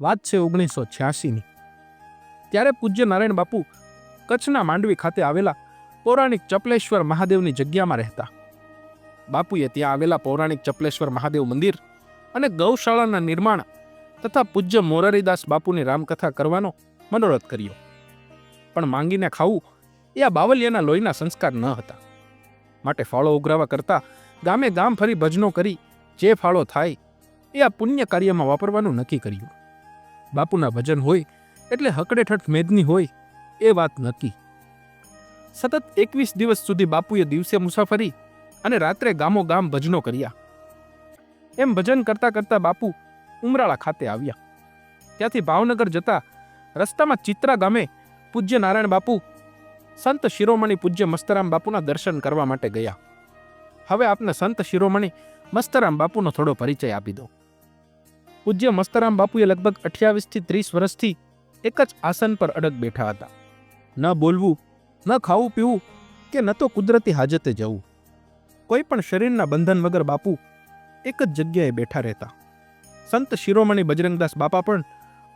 વાત છે ઓગણીસો છ્યાસીની. ત્યારે પૂજ્ય નારાયણ બાપુ કચ્છના માંડવી ખાતે આવેલા પૌરાણિક ચપલેશ્વર મહાદેવની જગ્યામાં રહેતા. બાપુએ ત્યાં આવેલા પૌરાણિક ચપલેશ્વર મહાદેવ મંદિર અને ગૌશાળાના નિર્માણ તથા પૂજ્ય મોરારીદાસ બાપુની રામકથા કરવાનો મનોરથ કર્યો. પણ માંગીને ખાવું એ આ બાવલિયાના લોહીના સંસ્કાર ન હતા. માટે ફાળો ઉઘરાવા કરતા ગામે ગામ ફરી ભજનો કરી જે ફાળો થાય એ આ પુણ્ય કાર્યમાં વાપરવાનું નક્કી કર્યું. બાપુના ભજન હોય એટલે હકડેઠઠ મેદની હોય એ વાત નક્કી. સતત એકવીસ દિવસ સુધી બાપુએ દિવસે મુસાફરી અને રાત્રે ગામો ગામ ભજનો કર્યા. એમ ભજન કરતા કરતા બાપુ ઉમરાળા ખાતે આવ્યા. ત્યાંથી ભાવનગર જતા રસ્તામાં ચિત્રા ગામે પૂજ્ય નારાયણ બાપુ, સંત શિરોમણી પૂજ્ય મસ્તરામ બાપુના દર્શન કરવા માટે ગયા. હવે આપને સંત શિરોમણી મસ્તરામ બાપુનો થોડો પરિચય આપી દો. પૂજ્ય મસ્તરામ બાપુએ લગભગ અઠ્યાવીસથી ત્રીસ વર્ષથી એક જ આસન પર અડગ બેઠા હતા. ન બોલવું, ન ખાવું પીવું કે ન તો કુદરતી હાજતે જવું. કોઈ પણ શરીરના બંધન વગર બાપુ એક જ જગ્યાએ બેઠા રહેતા. સંત શિરોમણી બજરંગદાસ બાપા પણ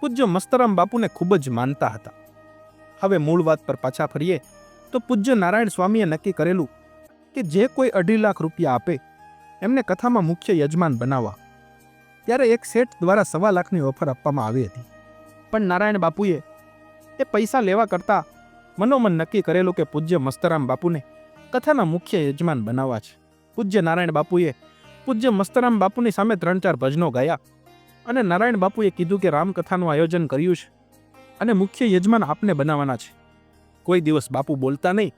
પૂજ્ય મસ્તરામ બાપુને ખૂબ જ માનતા હતા. હવે મૂળ વાત પર પાછા ફરીએ તો પૂજ્ય નારાયણ સ્વામીએ નક્કી કરેલું કે જે કોઈ અઢી લાખ રૂપિયા આપે, એમને કથામાં મુખ્ય યજમાન બનાવવા. ત્યારે એક શેઠ દ્વારા સવા લાખની ઓફર આપવામાં આવી હતી. પણ નારાયણ બાપુએ એ પૈસા લેવા કરતાં મનોમન નક્કી કરેલું કે પૂજ્ય મસ્તરામ બાપુને કથાના મુખ્ય યજમાન બનાવવા છે. પૂજ્ય નારાયણ બાપુએ પૂજ્ય મસ્તરામ બાપુની સામે ત્રણ ચાર ભજનો ગાયા અને નારાયણ બાપુએ કીધું કે રામકથાનું આયોજન કર્યું છે અને મુખ્ય યજમાન આપને બનાવવાના છે. કોઈ દિવસ બાપુ બોલતા નહીં,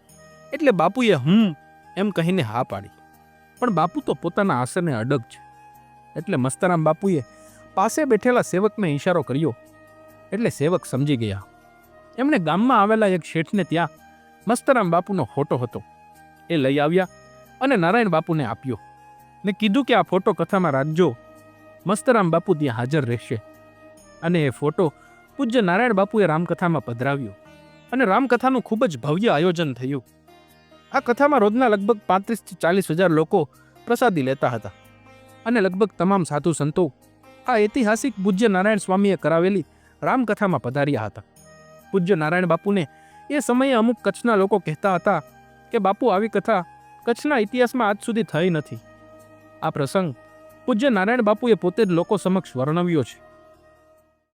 એટલે બાપુએ હમ એમ કહીને હા પાડી. પણ બાપુ તો પોતાના આસને અડગ છે. એટલે મસ્તરામ બાપુએ પાસે બેઠેલા સેવકને ઈશારો કર્યો. એટલે સેવક સમજી ગયા. એમણે ગામમાં આવેલા એક શેઠને ત્યાં મસ્તરામ બાપુનો ફોટો હતો. એ લઈ આવ્યા અને નારાયણ બાપુને આપ્યો ને કીધું કે આ ફોટો કથામાં રાખજો. મસ્તરામ બાપુ ત્યાં હાજર રહેશે. અને એ ફોટો પૂજ્ય નારાયણ બાપુએ રામકથામાં પધરાવ્યો અને રામકથાનું ખૂબ જ ભવ્ય આયોજન થયું. આ કથામાં રોજના લગભગ પાંત્રીસથી ચાલીસ હજાર લોકો પ્રસાદી લેતા હતા. અને લગભગ તમામ સાધુ સંતો આ ઐતિહાસિક પૂજ્ય નારાયણ સ્વામીએ કરાવેલી રામકથામાં પધાર્યા હતા. પૂજ્ય નારાયણ બાપુને એ સમયે અમુક કચ્છના લોકો કહેતા હતા કે, બાપુ, આવી કથા કચ્છના ઇતિહાસમાં આજ સુધી થઈ નથી. આ પ્રસંગ પૂજ્ય નારાયણ બાપુએ પોતે જ લોકો સમક્ષ વર્ણવ્યો છે.